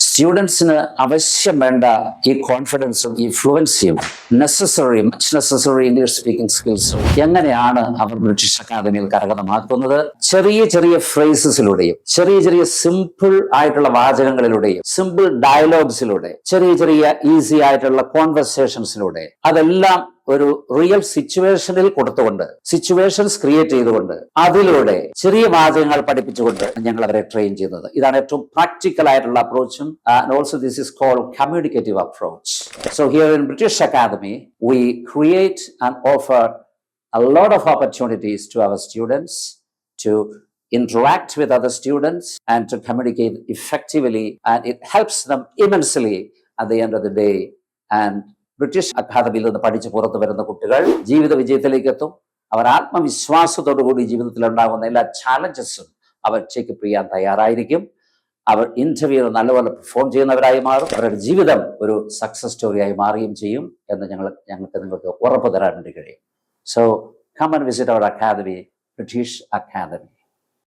സ്റ്റുഡൻസിന് ആവശ്യം വേണ്ട ഈ കോൺഫിഡൻസും ഈ ഫ്ലുവൻസിയും necessary much necessary English speaking സ്കിൽസും എങ്ങനെയാണ് അവർ ബ്രിട്ടീഷ് അക്കാദമിയിൽ കരകതമാക്കുന്നത് ചെറിയ ചെറിയ ഫ്രേസസിലൂടെയും ചെറിയ ചെറിയ സിമ്പിൾ ആയിട്ടുള്ള വാചകങ്ങളിലൂടെയും സിമ്പിൾ ഡയലോഗ്സിലൂടെ ചെറിയ ചെറിയ ഈസി ആയിട്ടുള്ള കോൺവെർസേഷൻസിലൂടെ അതെല്ലാം ഒരു റിയൽ സിറ്റുവേഷനിൽ കൊടുത്തുകൊണ്ട് സിറ്റുവേഷൻസ് ക്രിയേറ്റ് ചെയ്തുകൊണ്ട് അതിലൂടെ ചെറിയ വാചകങ്ങൾ പഠിപ്പിച്ചുകൊണ്ട് ഞങ്ങൾ അവരെ ട്രെയിൻ ചെയ്യുന്നത്. ഇതാണ് ഏറ്റവും പ്രാക്ടിക്കൽ ആയിട്ടുള്ള അപ്രോച്ചും also this is called communicative approach so here in British academy we create and offer a lot of opportunities to our students to interact with other students and to communicate effectively and it helps them immensely at the end of the day. And British അക്കാദമിയിൽ നിന്ന് പഠിച്ച് പുറത്തു വരുന്ന കുട്ടികൾ ജീവിത വിജയത്തിലേക്ക് എത്തും അവർ ആത്മവിശ്വാസത്തോടു കൂടി ജീവിതത്തിൽ ഉണ്ടാകുന്ന എല്ലാ ചാലഞ്ചസും അവർ ചെക്കപ്പ് ചെയ്യാൻ തയ്യാറായിരിക്കും. അവർ ഇന്റർവ്യൂ നല്ലപോലെ പെർഫോം ചെയ്യുന്നവരായി മാറും. അവരുടെ ജീവിതം ഒരു സക്സസ് സ്റ്റോറിയായി മാറുകയും ചെയ്യും എന്ന് ഞങ്ങൾ ഞങ്ങൾക്ക് നിങ്ങൾക്ക് ഉറപ്പ് തരാൻ വേണ്ടി കഴിയും. So and visit our academy, British Academy.